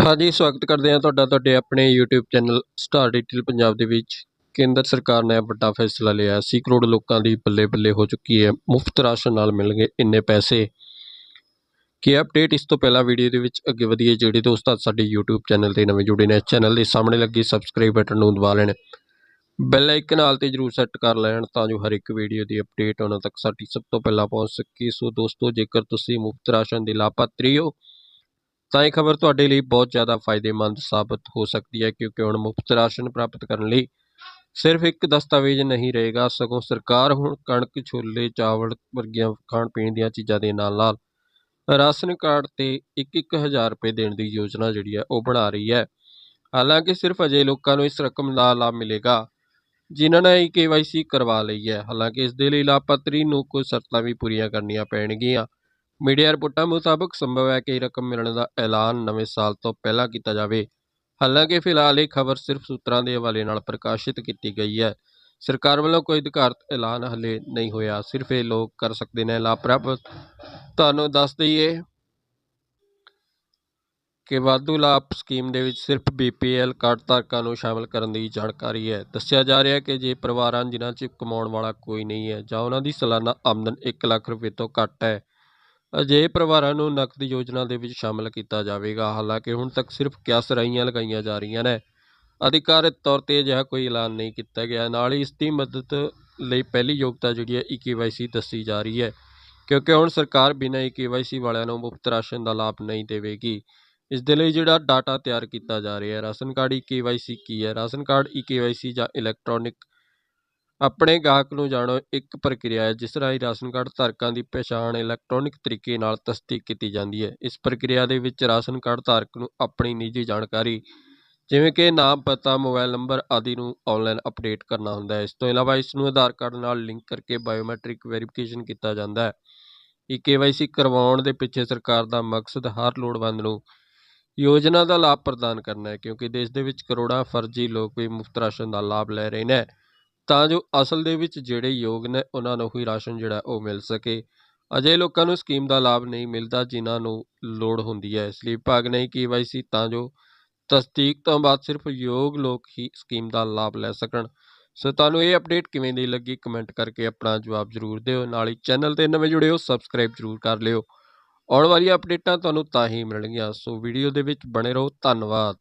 ਹਾਂਜੀ, ਸਵਾਗਤ ਕਰਦੇ ਹਾਂ ਤੁਹਾਡਾ, ਤੁਹਾਡੇ ਆਪਣੇ YouTube channel star detail Punjab ਦੇ ਵਿੱਚ। ਕੇਂਦਰ ਸਰਕਾਰ ਨੇ ਵੱਡਾ ਫੈਸਲਾ ਲਿਆ 80 ਕਰੋੜ ਲੋਕਾਂ ਦੀ ਬੱਲੇ ਬੱਲੇ ਹੋ ਚੁੱਕੀ ਹੈ, ਮੁਫਤ ਰਾਸ਼ਨ ਨਾਲ ਮਿਲਣਗੇ ਇੰਨੇ ਪੈਸੇ। ਕੀ ਅਪਡੇਟ ਇਸ ਤੋਂ ਪਹਿਲਾਂ ਵੀਡੀਓ ਦੇ ਵਿੱਚ ਅੱਗੇ ਵਧੀਏ? ਜਿਹੜੇ ਦੋਸਤ ਅੱਜ ਸਾਡੇ YouTube ਚੈਨਲ ਤੇ ਨਵੇਂ ਜੁੜੇ ਨੇ, ਚੈਨਲ ਦੇ ਸਾਹਮਣੇ ਲੱਗੀ ਸਬਸਕ੍ਰਾਈਬ ਬਟਨ ਨੂੰ ਦਬਾ ਲੈਣ। ਬੈਲ ਆਈਕਨ ਨਾਲ ਤੇ ਜਰੂਰ ਸੈੱਟ ਕਰ ਲੈਣ, ਤਾਂ ਜੋ ਹਰ ਇੱਕ ਵੀਡੀਓ ਦੀ ਅਪਡੇਟ ਉਹਨਾਂ ਤੱਕ ਸਾਡੀ ਸਭ ਤੋਂ ਪਹਿਲਾਂ ਪਹੁੰਚ ਸਕੇ। ਸੋ ਦੋਸਤੋ, ਜੇਕਰ ਤੁਸੀਂ ਮੁਫਤ ਰਾਸ਼ਨ ਦੇ ਲਾਭਪਾਤਰੀ ਹੋ ਤਾਂ ਇਹ ਖਬਰ ਤੁਹਾਡੇ ਲਈ ਬਹੁਤ ਜ਼ਿਆਦਾ ਫਾਇਦੇਮੰਦ ਸਾਬਤ ਹੋ ਸਕਦੀ ਹੈ, ਕਿਉਂਕਿ ਹੁਣ ਮੁਫਤ ਰਾਸ਼ਨ ਪ੍ਰਾਪਤ ਕਰਨ ਲਈ ਸਿਰਫ ਇੱਕ ਦਸਤਾਵੇਜ਼ ਨਹੀਂ ਰਹੇਗਾ, ਸਗੋਂ ਸਰਕਾਰ ਹੁਣ ਕਣਕ, ਛੋਲੇ, ਚਾਵਲ ਵਰਗੀਆਂ ਖਾਣ ਪੀਣ ਦੀਆਂ ਚੀਜ਼ਾਂ ਦੇ ਨਾਲ ਨਾਲ ਰਾਸ਼ਨ ਕਾਰਡ ਤੇ 1-1000 ਰੁਪਏ ਦੇਣ ਦੀ ਯੋਜਨਾ ਜਿਹੜੀ ਹੈ ਉਹ ਬਣਾ ਰਹੀ ਹੈ। ਹਾਲਾਂਕਿ ਸਿਰਫ ਅਜੇ ਲੋਕਾਂ ਨੂੰ ਇਸ ਰਕਮ ਦਾ ਲਾਭ ਮਿਲੇਗਾ ਜਿਨ੍ਹਾਂ ਨੇ ਕੇਵਾਈਸੀ ਕਰਵਾ ਲਈ ਹੈ। ਹਾਲਾਂਕਿ ਇਸ ਦੇ ਲਈ ਲਾਭਪਾਤਰੀ ਨੂੰ ਕੁਝ ਸ਼ਰਤਾਂ ਵੀ ਪੂਰੀਆਂ ਕਰਨੀਆਂ ਪੈਣਗੀਆਂ। ਮੀਡੀਆ ਰਿਪੋਰਟਾਂ ਮੁਤਾਬਕ ਸੰਭਵ ਹੈ ਕਿ ਇਹ ਰਕਮ ਮਿਲਣ ਦਾ ਐਲਾਨ ਨਵੇਂ ਸਾਲ ਤੋਂ ਪਹਿਲਾਂ ਕੀਤਾ ਜਾਵੇ। ਹਾਲਾਂਕਿ ਫਿਲਹਾਲ ਇਹ ਖਬਰ ਸਿਰਫ ਸੂਤਰਾਂ ਦੇ ਹਵਾਲੇ ਨਾਲ ਪ੍ਰਕਾਸ਼ਿਤ ਕੀਤੀ ਗਈ ਹੈ। ਸਰਕਾਰ ਵੱਲੋਂ ਕੋਈ ਅਧਿਕਾਰਤ ਐਲਾਨ ਹਲੇ ਨਹੀਂ ਹੋਇਆ। ਸਿਰਫ ਇਹ ਲੋਕ ਕਰ ਸਕਦੇ ਨੇ ਲਾਭ ਪ੍ਰਾਪਤ ਤੁਹਾਨੂੰ ਦੱਸ ਦਈਏ ਕਿ ਵਾਧੂ ਲਾਭ ਸਕੀਮ ਦੇ ਵਿੱਚ ਸਿਰਫ ਬੀਪੀਐਲ ਕਾਰਡ ਧਾਰਕਾਂ ਨੂੰ ਸ਼ਾਮਲ ਕਰਨ ਦੀ ਜਾਣਕਾਰੀ ਹੈ। ਦੱਸਿਆ ਜਾ ਰਿਹਾ ਹੈ ਕਿ ਜੇ ਪਰਿਵਾਰਾਂ ਜਿਨ੍ਹਾਂ 'ਚ ਕਮਾਉਣ ਵਾਲਾ ਕੋਈ ਨਹੀਂ ਹੈ ਜਾਂ ਉਹਨਾਂ ਦੀ ਸਾਲਾਨਾ ਆਮਦਨ 1 ਲੱਖ ਰੁਪਏ ਤੋਂ ਘੱਟ ਹੈ ਅਜਿਹੇ ਪਰਿਵਾਰਾਂ ਨੂੰ ਨਕਦ ਯੋਜਨਾ ਦੇ ਵਿੱਚ ਸ਼ਾਮਲ ਕੀਤਾ ਜਾਵੇਗਾ। ਹਾਲਾਂਕਿ ਹੁਣ ਤੱਕ ਸਿਰਫ ਕਿਆਸ ਰਾਈਆਂ ਲਗਾਈਆਂ ਜਾ ਰਹੀਆਂ ਨੇ। ਅਧਿਕਾਰਤ ਤੌਰ ਤੇ ਅਜਿਹਾ ਕੋਈ ਐਲਾਨ ਨਹੀਂ ਕੀਤਾ ਗਿਆ। ਨਾਲ ਹੀ ਇਸ ਦੀ ਮਦਦ ਲਈ ਪਹਿਲੀ ਯੋਗਤਾ ਜਿਹੜੀ ਹੈ ਈਕੇਵਾਈਸੀ ਦੱਸੀ ਜਾ ਰਹੀ ਹੈ। ਕਿਉਂਕਿ ਹੁਣ ਸਰਕਾਰ ਬਿਨਾਂ ਈਕੇਵਾਈਸੀ ਵਾਲਿਆਂ ਨੂੰ ਮੁਫਤ ਰਾਸ਼ਨ ਦਾ ਲਾਭ ਨਹੀਂ ਦੇਵੇਗੀ। ਇਸ ਦੇ ਲਈ ਜਿਹੜਾ ਡਾਟਾ ਤਿਆਰ ਕੀਤਾ ਜਾ ਰਿਹਾ ਹੈ, ਰਾਸ਼ਨ ਕਾਰਡ ਈਕੇਵਾਈਸੀ ਕੀ ਹੈ? ਰਾਸ਼ਨ ਕਾਰਡ ਈਕੇਵਾਈਸੀ ਜਾਂ ਇਲੈਕਟ੍ਰੋਨਿਕ ਆਪਣੇ ਗਾਹਕ ਨੂੰ ਜਾਣੋ, ਇੱਕ ਪ੍ਰਕਿਰਿਆ ਹੈ ਜਿਸ ਰਾਹੀਂ ਰਾਸ਼ਨ ਕਾਰਡ ਧਾਰਕਾਂ ਦੀ ਪਛਾਣ ਇਲੈਕਟ੍ਰੋਨਿਕ ਤਰੀਕੇ ਨਾਲ ਤਸਦੀਕ ਕੀਤੀ ਜਾਂਦੀ ਹੈ। ਇਸ ਪ੍ਰਕਿਰਿਆ ਦੇ ਵਿੱਚ ਰਾਸ਼ਨ ਕਾਰਡ ਧਾਰਕ ਨੂੰ ਆਪਣੀ ਨਿੱਜੀ ਜਾਣਕਾਰੀ, ਜਿਵੇਂ ਕਿ ਨਾਮ, ਪਤਾ, ਮੋਬਾਈਲ ਨੰਬਰ ਆਦਿ ਨੂੰ ਆਨਲਾਈਨ ਅਪਡੇਟ ਕਰਨਾ ਹੁੰਦਾ ਹੈ। ਇਸ ਤੋਂ ਇਲਾਵਾ ਇਸ ਨੂੰ ਆਧਾਰ ਕਾਰਡ ਨਾਲ ਲਿੰਕ ਕਰਕੇ ਬਾਇਓਮੈਟ੍ਰਿਕ ਵੈਰੀਫਿਕੇਸ਼ਨ ਕੀਤਾ ਜਾਂਦਾ ਹੈ। ਇਹ ਕੇਵਾਈਸੀ ਕਰਵਾਉਣ ਦੇ ਪਿੱਛੇ ਸਰਕਾਰ ਦਾ ਮਕਸਦ ਹਰ ਲੋੜਵੰਦ ਨੂੰ ਯੋਜਨਾ ਦਾ ਲਾਭ ਪ੍ਰਦਾਨ ਕਰਨਾ ਹੈ, ਕਿਉਂਕਿ ਦੇਸ਼ ਦੇ ਵਿੱਚ ਕਰੋੜਾਂ ਫਰਜ਼ੀ ਲੋਕ ਵੀ ਮੁਫਤ ਰਾਸ਼ਨ ਦਾ ਲਾਭ ਲੈ ਰਹੇ ਨੇ। ਤਾਂ ਜੋ ਅਸਲ ਦੇ ਵਿੱਚ ਜਿਹੜੇ ਯੋਗ ਨੇ, ਉਹਨਾਂ ਨੂੰ ਹੀ ਰਾਸ਼ਨ ਜਿਹੜਾ ਉਹ ਮਿਲ ਸਕੇ। ਅਜੇ ਲੋਕਾਂ ਨੂੰ ਸਕੀਮ ਦਾ ਲਾਭ ਨਹੀਂ ਮਿਲਦਾ, ਜਿਨ੍ਹਾਂ ਨੂੰ ਲੋੜ ਹੁੰਦੀ ਹੈ। ਇਸ ਲਈ ਭਾਗ ਨਹੀਂ ਕੇਵਾਈਸੀ ਤਾਂ ਜੋ ਤਸਦੀਕ ਤੋਂ ਬਾਅਦ ਸਿਰਫ ਯੋਗ ਲੋਕ ਹੀ ਸਕੀਮ ਦਾ ਲਾਭ ਲੈ ਸਕਣ। ਸੋ ਤੁਹਾਨੂੰ ਇਹ ਅਪਡੇਟ ਕਿਵੇਂ ਦੀ ਲੱਗੀ, ਕਮੈਂਟ ਕਰਕੇ ਆਪਣਾ ਜਵਾਬ ਜ਼ਰੂਰ ਦਿਓ। ਨਾਲ ਹੀ ਚੈਨਲ ਤੇ ਨਵੇਂ ਜੁੜੇ ਹੋ, ਸਬਸਕ੍ਰਾਈਬ ਜ਼ਰੂਰ ਕਰ ਲਿਓ। ਆਉਣ ਵਾਲੀਆਂ ਅਪਡੇਟਾਂ ਤੁਹਾਨੂੰ ਤਾਂ ਹੀ ਮਿਲਣਗੀਆਂ। ਸੋ ਵੀਡੀਓ ਦੇ ਵਿੱਚ ਬਣੇ ਰਹੋ। ਧੰਨਵਾਦ।